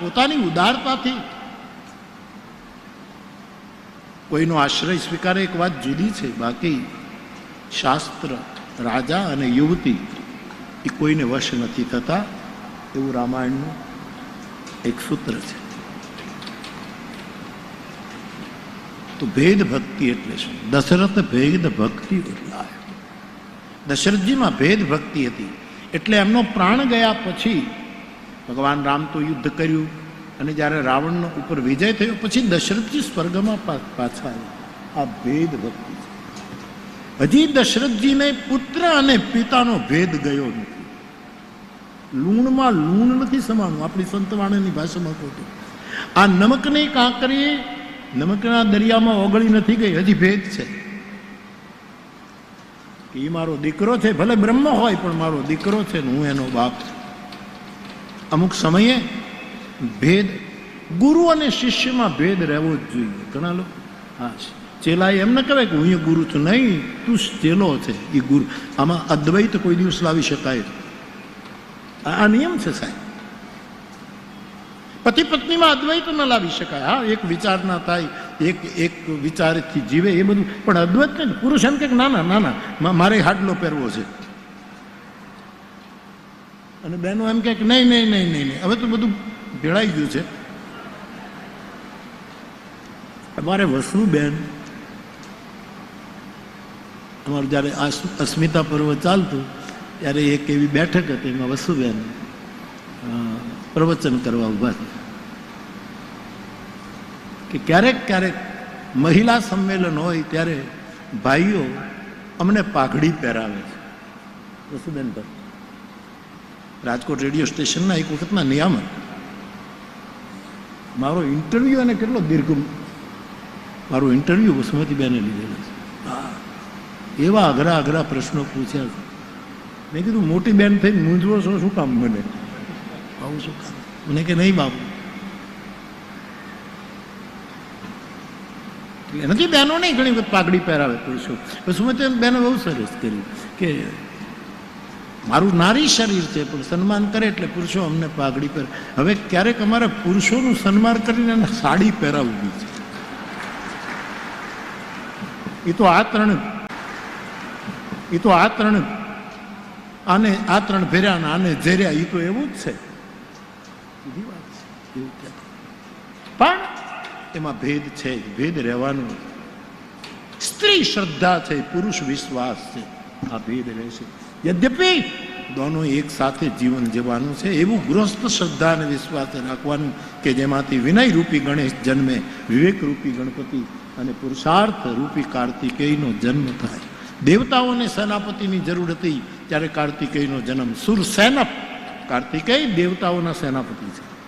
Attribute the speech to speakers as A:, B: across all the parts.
A: પોતાની ઉદારતાથી. કોઈનો આશ્રય સ્વીકારે એક વાત જુદી છે. બાકી શાસ્ત્ર, રાજા અને યુવતી એ કોઈને વશ નથી થતા એવું રામાયણનું એક સૂત્ર છે. તો ભેદ ભક્તિ એટલે શું? દશરથ ભેદ ભક્તિ બદલાય દશરથજીમાં ભેદ ભક્તિ હતી. એટલે એમનો પ્રાણ ગયા પછી ભગવાન રામ તો યુદ્ધ કર્યું અને જ્યારે રાવણ ઉપર વિજય થયો, પછી દશરથજી સ્વર્ગમાં પાછા આવ્યા. આ ભેદ ભક્તિ છે. હજી દશરથજીને પુત્ર અને પિતાનો ભેદ ગયો નથી. લૂણમાં લૂણ નથી સમાણું, આપણી સંતવાણીની ભાષામાં ખોટું આ નમકની કાંકરી નમકના દરિયામાં ઓગળી નથી ગઈ, હજી ભેદ છે. એ મારો દીકરો છે, ભલે બ્રહ્મ હોય, પણ મારો દીકરો છે ને હું એનો બાપ છું. અમુક સમયે ભેદ, ગુરુ અને શિષ્યમાં ભેદ રહેવો જ જોઈએ. ઘણા લોકો, હા, ચેલા એમ ન કહેવાય કે હું એ ગુરુ છું. નહીં, તું ચેલો છે, એ ગુરુ. આમાં અદ્વૈત કોઈ દિવસ લાવી શકાય આ નિયમ છે સાહેબ. પતિ પત્નીમાં અદ્વૈત ન લાવી શકાય. હા, એક વિચાર ના થાય, એક એક વિચારથી જીવે એ બધું. પણ અદ્વૈત ને પુરુષ એમ કે ના ના ના ના મારે હાડલો પહેરવો છે. અને બહેનો એમ કે નહીં નહીં નહીં નહીં નહીં. હવે તો બધું ભેળાઈ ગયું છે. અમારે વસુ બેન, અમારું જ્યારે અસ્મિતા પર્વ ચાલતું, ત્યારે એક એવી બેઠક હતી એમાં વસુબેન પ્રવચન કરવા ઊભા છે. કે ક્યારેક ક્યારેક મહિલા સંમેલન હોય ત્યારે ભાઈઓ અમને પાઘડી પહેરાવે છે. વસુબેન પર. રાજકોટ રેડિયો સ્ટેશનના એક વખતના નિયામક. મારો ઇન્ટરવ્યુ અને કેટલો દીર્ઘ મારો ઇન્ટરવ્યુ વસુમતીબેને લીધેલો છે. હા. એવા અઘરા અઘરા પ્રશ્નો પૂછ્યા છે. મેં કીધું, મોટી બેન થઈને મૂંઝવો છો, શું કામ મને? આવું શું કામ? મને કે નહીં બાપુ એનાથી બહેનો નહીં ઘણી વખત પાઘડી પહેરાવે પુરુષો પછી બહેનો બહુ સરસ કર્યું કે મારું નારી શરીર છે, પણ સન્માન કરે એટલે પુરુષો અમને પાઘડી પહેરે. હવે ક્યારેક અમારે પુરુષોનું સન્માન કરીને સાડી પહેરાવવી છે. એ તો આ ત્રણ એ તો આ ત્રણ, આને, આ ત્રણ ભેર્યા ને આને ઝેર્યા એ તો એવું જ છે. પણ એમાં ભેદ છે ભેદ રહેવાનો સ્ત્રી શ્રદ્ધા છે, પુરુષ વિશ્વાસ છે. આ ભેદ રહેશે. યદ્યપિ દોનો એક સાથે જીવન જીવવાનું છે એવું ગૃહસ્થ શ્રદ્ધા અને વિશ્વાસ રાખવાનું કે જેમાંથી વિનય રૂપી ગણેશ જન્મે વિવેક રૂપી ગણપતિ અને પુરુષાર્થ રૂપી કાર્તિકેયનો જન્મ થાય. દેવતાઓને સેનાપતિની જરૂર હતી ત્યારે કાર્તિકેયનો જન્મ સુર સેનપ કાર્તિકેય દેવતાઓના સેનાપતિ છે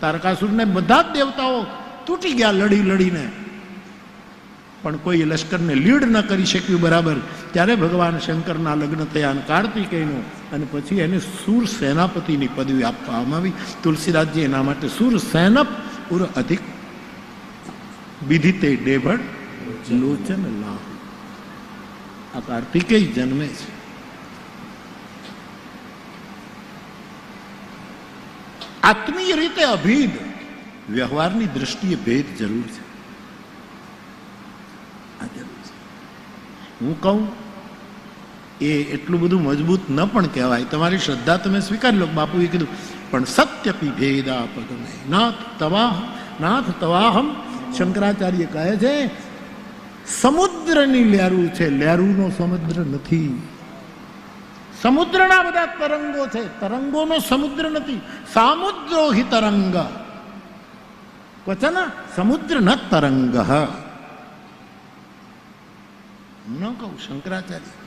A: તારકાસુરને બધા જ દેવતાઓ તૂટી ગયા લડી લડીને પણ કોઈ લશ્કરને લીડ ન કરી શક્યું બરાબર ત્યારે ભગવાન શંકરના લગ્ન થયા અને કાર્તિકેયનો અને પછી એને સુર સેનાપતિની પદવી આપવામાં આવી. તુલસીદાસજી એના માટે સુર સેનપ, ઉર અધિક, વિધિતે ડેભડ, લોચન લાહુ. આ કાર્તિકેય જન્મે છે. આત્મીય રીતે અભિદ, વ્યવહારની દ્રષ્ટિએ ભેદ જરૂર છે. આ જરૂર છે. હું કહું એ એટલું બધું મજબૂત ન પણ કહેવાય. તમારી શ્રદ્ધા તમે સ્વીકારી લો. બાપુએ કીધું, પણ સત્યપી ભેદા પગમે નાથ તવાહ, નાથ તવાહમ. શંકરાચાર્ય કહે છે, સમુદ્રની લહેરું છે લહેરુનો સમુદ્ર નથી. સમુદ્રના બધા તરંગો છે. તરંગોનો સમુદ્ર નથી. સામુદ્રો હિ તરંગ. ક્વચન સમુદ્ર ન તરંગ. ન કહું, શંકરાચાર્ય.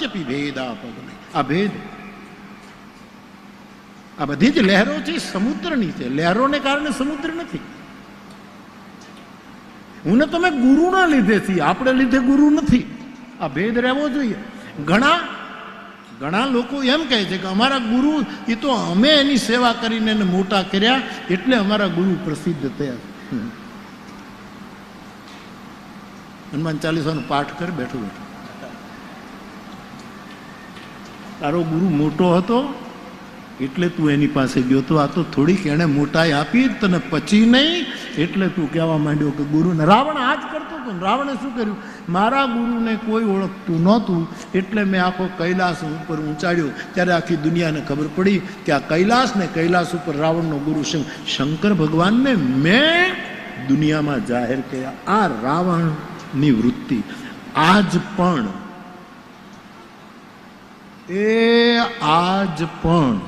A: સત્યપી ભેદા પગમે આ ભેદ. આ બધી જ લહેરો છે સમુદ્રની છે. લહેરોને કારણે સમુદ્ર નથી. હું તમે ગુરુના લીધે છીએ. આપણે લીધે ગુરુ નથી. આ ભેદ રહેવો જોઈએ. ઘણા ઘણા લોકો એમ કહે છે કે અમારા ગુરુ એ તો અમે એની સેવા કરીને એને મોટા કર્યા, એટલે અમારા ગુરુ પ્રસિદ્ધ થયા. હનુમાન ચાલીસાનો પાઠ કર, બેઠો બેઠો. તારો ગુરુ મોટો હતો, એટલે તું એની પાસે ગયો. તો આ તો થોડીક એણે મોટાઈ આપી તને પચી નહીં, એટલે તું કહેવા માંડ્યો કે ગુરુને, રાવણ આ જ કરતો હતો રાવણે શું કર્યું? મારા ગુરુને કોઈ ઓળખતું નહોતું, એટલે મેં આખો કૈલાસ ઉપર ઊંચાડ્યો ત્યારે આખી દુનિયાને ખબર પડી કે આ કૈલાસ ને કૈલાસ ઉપર રાવણનો ગુરુ શું શંકર ભગવાનને મેં દુનિયામાં જાહેર કર્યા. આ રાવણની વૃત્તિ. આજ પણ એ આજ પણ,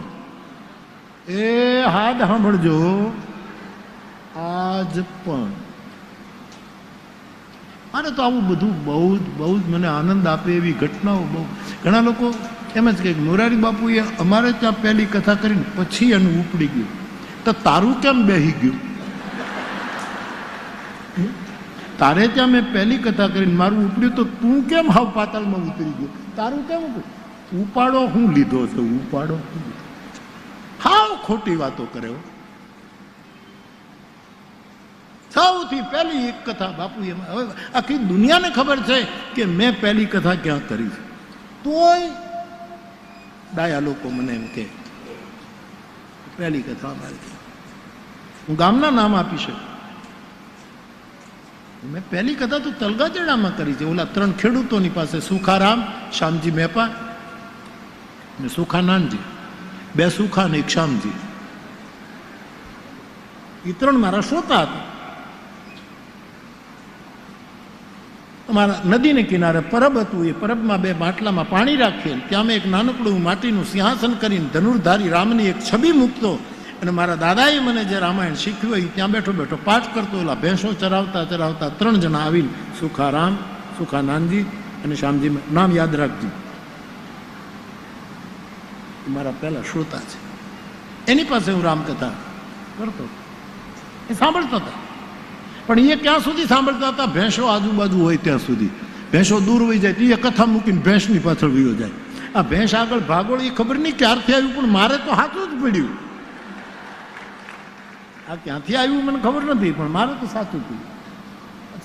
A: એ હાથ સાંભળજો, આજ પણ. અને તો આવું બધું બહુ જ બહુ જ મને આનંદ આપે એવી ઘટનાઓ બહુ. ઘણા લોકો એમ જ કહે મોરારી બાપુએ અમારે ત્યાં પહેલી કથા કરીને પછી એનું ઉપડી ગયું. તો તારું કેમ બેહી ગયું? તારે ત્યાં મેં પહેલી કથા કરીને મારું ઉપડ્યું તો તું કેમ હાવ પાતાળમાં ઉતરી ગયો? તારું કેમ ઉતર્યું? ઉપાડો હું લીધો છે, ઉપાડો હાવ ખોટી વાતો કરે. સૌથી પહેલી એક કથા બાપુ એમાં હવે આખી દુનિયાને ખબર છે કે મેં પહેલી કથા ક્યાં કરી છે. તોય ડાયા લોકો મને એમ કે પહેલી કથા મારી હું ગામના નામ આપી શકું? મેં પહેલી કથા તો તલગાજડામાં કરી છે. ઓલા ત્રણ ખેડૂતોની પાસે સુખારામ, શ્યામજી મેપા ને સુખાનાનજી બે સુખા ને એક એ ત્રણ મારા શ્રોતા હતા. અમારા નદીને કિનારે પરબ હતું, એ પરબમાં બે માટલામાં પાણી રાખીએ ત્યાં મેં એક નાનકડું માટીનું સિંહાસન કરીને ધનુર્ધારી રામની એક છબી મૂકતો અને મારા દાદાએ મને જે રામાયણ શીખ્યું એ ત્યાં બેઠો બેઠો પાઠ કરતો, ઓલા ભેંસો ચરાવતા ચરાવતા ત્રણ જણા આવીને સુખારામ સુખાનાનજી અને શ્યામજી, નામ યાદ રાખજો. એ મારા પહેલા શ્રોતા છે. એની પાસે હું રામકથા કરતો એ સાંભળતા હતા. પણ એ ક્યાં સુધી સાંભળતા હતા? ભેંસો આજુબાજુ હોય ત્યાં સુધી. ભેંસો દૂર વહી જાય તો એ કથા મૂકીને ભેંસની પાછળ વયો જાય. આ ભેંસ આગળ ભાગોળ, એ ખબર નહીં ક્યારથી આવ્યું, પણ મારે તો સાચું જ પડ્યું. આ ક્યાંથી આવ્યું મને ખબર નથી, પણ મારે તો સાચું પડ્યું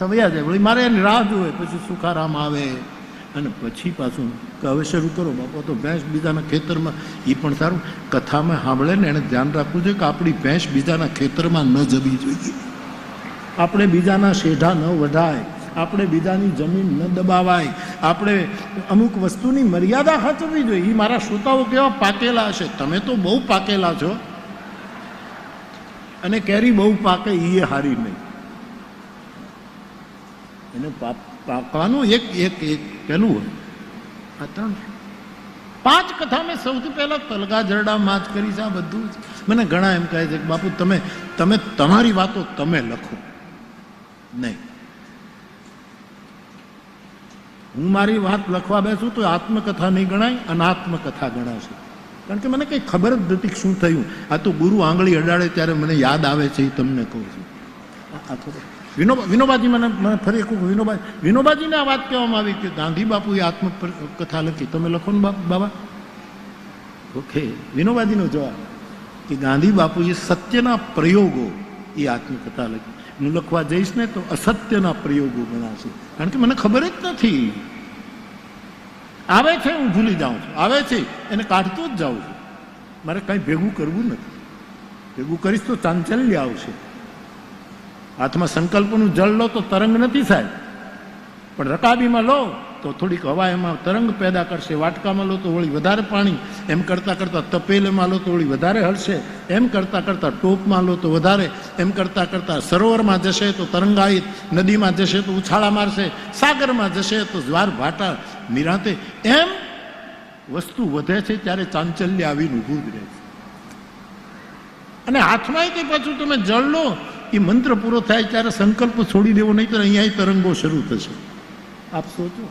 A: વયા જાય. વળી મારે એની રાહ જોવે, પછી સુખારામ આવે. અને પછી પાછું કે હવે શરૂ કરો. બાપા, તો ભેંસ બીજાના ખેતરમાં એ પણ સારું. કથામાં સાંભળે ને એને ધ્યાન રાખવું જોઈએ કે આપણી ભેંસ બીજાના ખેતરમાં ન જવી જોઈએ. આપણે બીજાના શેઢા ન વધાય. આપણે બીજાની જમીન ન દબાવાય. આપણે અમુક વસ્તુની મર્યાદા સાચવવી જોઈએ. એ મારા શ્રોતાઓ કેવા પાકેલા હશે. તમે તો બહુ પાકેલા છો. અને કેરી બહુ પાકે એ હારી નહીં. એને પા- પાકવાનું એક એક એક પેલું હોય. આ ત્રણ પાંચ કથા મેં સૌથી પહેલાં તલગા જરડામાં જ કરી છે, આ બધું જ. મને ઘણા એમ કહે છે કે બાપુ, તમે તમે તમારી વાતો તમે લખો. નહીં. હું મારી વાત લખવા બેસું તો આત્મકથા નહીં ગણાય, અનાત્મકથા ગણાશે. કારણ કે મને કંઈ ખબર જ નથી શું થયું. આ તો ગુરુ આંગળી અડાડે ત્યારે મને યાદ આવે છે, એ તમને કહું છું. આ થોડું. વિનોબા, વિનોબાજી મને મને ફરી એક વિનોબા વિનોબાજીને આ વાત કહેવામાં આવી કે ગાંધી બાપુએ આત્મકથા લખી. તમે લખો ને બાબા. ઓકે, વિનોબાજીનો જવાબ કે ગાંધી બાપુએ સત્યના પ્રયોગો એ આત્મકથા લખી. હું લખવા જઈશ ને તો અસત્યના પ્રયોગો ગણાશે કારણ કે મને ખબર જ નથી. આવે છે, હું ભૂલી જાઉં છું. આવે છે, એને કાઢતો જ જાઉં છું. મારે કાંઈ ભેગું કરવું નથી. ભેગું કરીશ તો ચાંચલ્ય આવશે. હાથમાં સંકલ્પનું જળ લો તો તરંગ નથી થાય પણ રકાબીમાં લો તો થોડીક હવા એમાં તરંગ પેદા કરશે, વાટકામાં લો તો વળી વધારે પાણી, એમ કરતાં કરતાં તપેલમાં લો તો વળી વધારે હળશે, એમ કરતાં કરતાં ટોપમાં લો તો વધારે, એમ કરતાં કરતાં સરોવરમાં જશે તો તરંગાયિત, નદીમાં જશે તો ઉછાળા મારશે, સાગરમાં જશે તો જ્વાર ભાટા નિરાંતે, એમ વસ્તુ વધે છે ત્યારે ચાંચલ્ય આવીને ઊભું જ રહે છે. અને હાથમાં તે પાછું તમે જળ લો એ મંત્ર પૂરો થાય ત્યારે સંકલ્પ છોડી દેવો, નહીં તો અહીંયા તરંગો શરૂ થશે. આપ સોચો.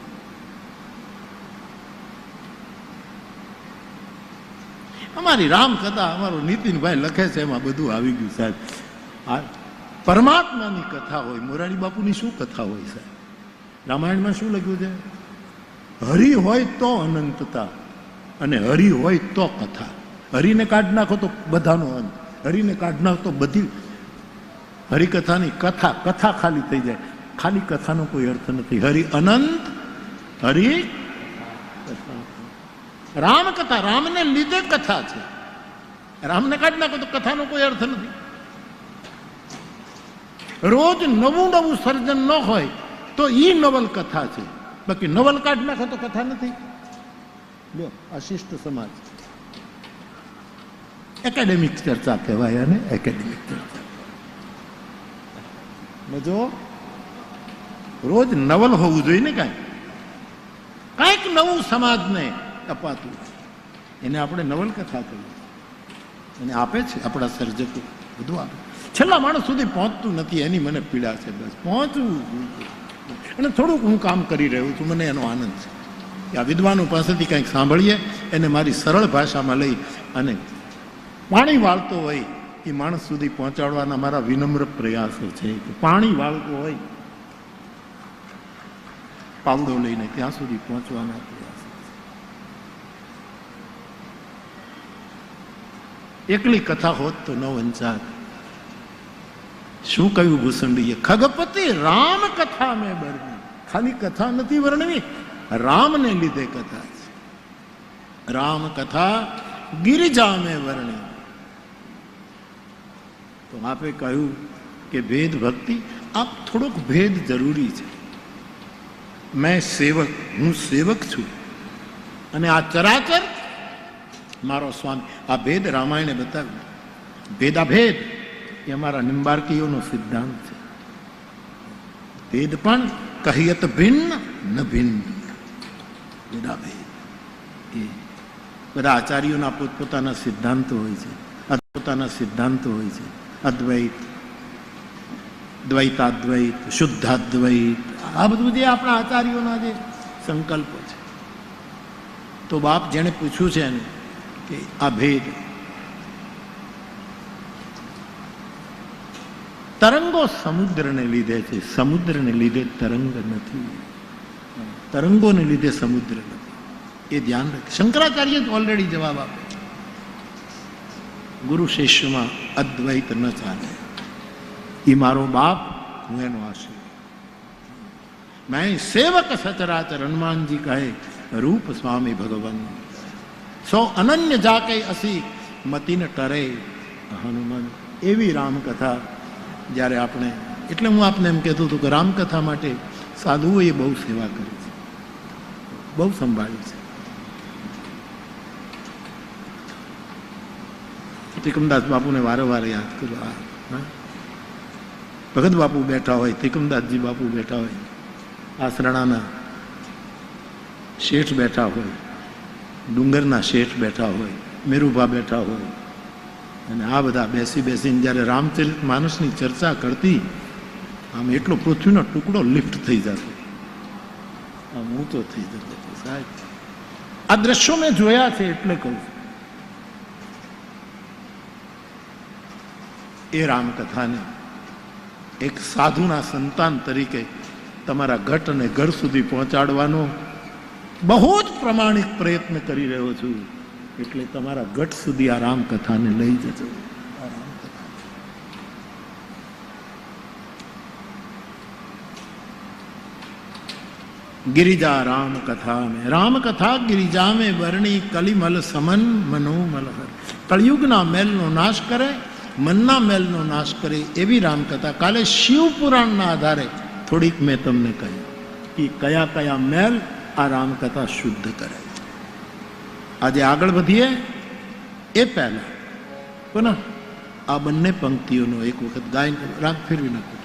A: અમારી રામકથા, અમારો નીતિનભાઈ લખે છે, એમાં બધું આવી ગયું સાહેબ. આ પરમાત્માની કથા હોય, મોરારી બાપુની શું કથા હોય સાહેબ? રામાયણમાં શું લખ્યું છે? હરિ હોય તો અનંતતા અને હરિ હોય તો કથા. હરિને કાઢ નાખો તો બધાનો અંત. હરિને કાઢ નાખો તો બધી હરિકથાની કથા કથા ખાલી થઈ જાય. ખાલી કથાનો કોઈ અર્થ નથી. હરિ અનંત, હરિ કથા. રામકથા. રામને લીધે કથા છે. રામને કાઢી નાખો તો કથાનો કોઈ અર્થ નથી. રોજ નવું નવું સર્જન ન હોય તો ઈ નવલ કથા છે. બાકી નવલ કાઢી નાખો તો કથા નથી. લ્યો અશિષ્ટ સમાજ. એકેડેમિક ચર્ચા કહેવાય અને એકેડેમિક ચર્ચા. જો રોજ નવલ હોવું જોઈએ ને કાંઈ? કાંઈક નવું સમાજને અપાતું એને આપણે નવલકથા કહીએ. અને આપે છે આપણા સર્જકો, બધું આપે. છેલ્લા માણસ સુધી પહોંચતું નથી, એની મને પીડા છે બસ. પહોંચવું. અને થોડુંક હું કામ કરી રહ્યો છું, મને એનો આનંદ છે. કે આ વિદ્વાનો પાસેથી કંઈક સાંભળીએ, એને મારી સરળ ભાષામાં લઈ અને પાણી વાળતો હોય એ માણસ સુધી પહોંચાડવાના મારા વિનમ્ર પ્રયાસો છે. પાણી વાળતો હોય, પાવડો લઈને ત્યાં સુધી પહોંચવાના પ્રયાસો એકલી કથા હોત તો ન વંચાત શું કહ્યું ભૂસંડીએ ખગપતિ રામ કથા મેં વર્ણવી ખાલી કથા નથી વર્ણવી, રામને લીધે કથા છે. રામ કથા ગિરિજા મેં વર્ણી તો આપે કહ્યું કે ભેદ ભક્તિ, આપ થોડોક ભેદ જરૂરી છે. મેં સેવક, હું સેવક છું. અને આ ચરાચર મારો સ્વામી. આ ભેદ રામાયણે બતાવ્યું. ભેદાભેદ એ અમારા નિંબાર્કીઓનો સિદ્ધાંત છે. ભેદ પણ કહિયત ભિન્ન, ન ભિન્ન. ભેદાભેદ. એ બધા આચાર્યોના પોતપોતાના સિદ્ધાંતો હોય છે. પોતાના સિદ્ધાંતો હોય છે. અદ્વૈત, દ્વૈતાદ્વૈત, શુદ્ધાદ્વૈત, આ બધું જે આપણા આચાર્યોના જે સંકલ્પો છે. તો બાપ જેણે પૂછ્યું છે એને કે આ ભેદ તરંગો સમુદ્રને લીધે છે. સમુદ્રને લીધે તરંગ નથી. તરંગોને લીધે સમુદ્ર નથી. એ ધ્યાન રાખે. શંકરાચાર્ય જ ઓલરેડી જવાબ આપે. ગુરુ શિષ્યમાં અદ્વૈત ન ચાલે. એ મારો બાપ, હું એનો આશી મેં સેવક સચરાચર હનુમાનજી કહે, રૂપ સ્વામી ભગવાન, સો અનન્ય જાકે અસી, મતિન ટરે હનુમાન. એવી રામકથા જ્યારે આપણે, એટલે હું આપને એમ કહેતો હતો કે રામકથા માટે સાધુઓએ બહુ સેવા કરી છે. બહુ સંભાળી છે. ત્રિકમદાસ બાપુને વારે વારે યાદ કરો આ, હા? ભગત બાપુ બેઠા હોય, ત્રિકમદાસજી બાપુ બેઠા હોય, આસરણાના શેઠ બેઠા હોય, ડુંગરના શેઠ બેઠા હોય, મેરુભા બેઠા હોય, અને આ બધા બેસી બેસીને જ્યારે રામચરિત માનસની ચર્ચા કરતી, આમ એટલો પૃથ્વીનો ટુકડો લિફ્ટ થઈ જતો. આમ ઊંચો થઈ જતો. સાહેબ, આ દ્રશ્યો મેં જોયા છે એટલે કહું એ રામકથાને એક સાધુના સંતાન તરીકે તમારા ઘટ અને ઘર સુધી પહોંચાડવાનો બહુ જ પ્રમાણિક પ્રયત્ન કરી રહ્યો છું એટલે તમારા ઘટ સુધી આ રામકથાને લઈ જજો આ રામકથા. गिरिजा राम कथा में राम कथा गिरिजा में वर्णी कलिमल समन મનોમલ હર કળિયુગના મેલનો નાશ કરે મનના મેલનો નાશ કરે એવી રામકથા. કાલે શિવ પુરાણના આધારે થોડીક મેં તમને કહ્યું કે કયા કયા મેલ આ રામકથા શુદ્ધ કરે. આજે આગળ વધીએ. એ પહેલા પુનઃ આ બંને પંક્તિઓનો એક વખત ગાયન રામ, ફેરવી નાખો.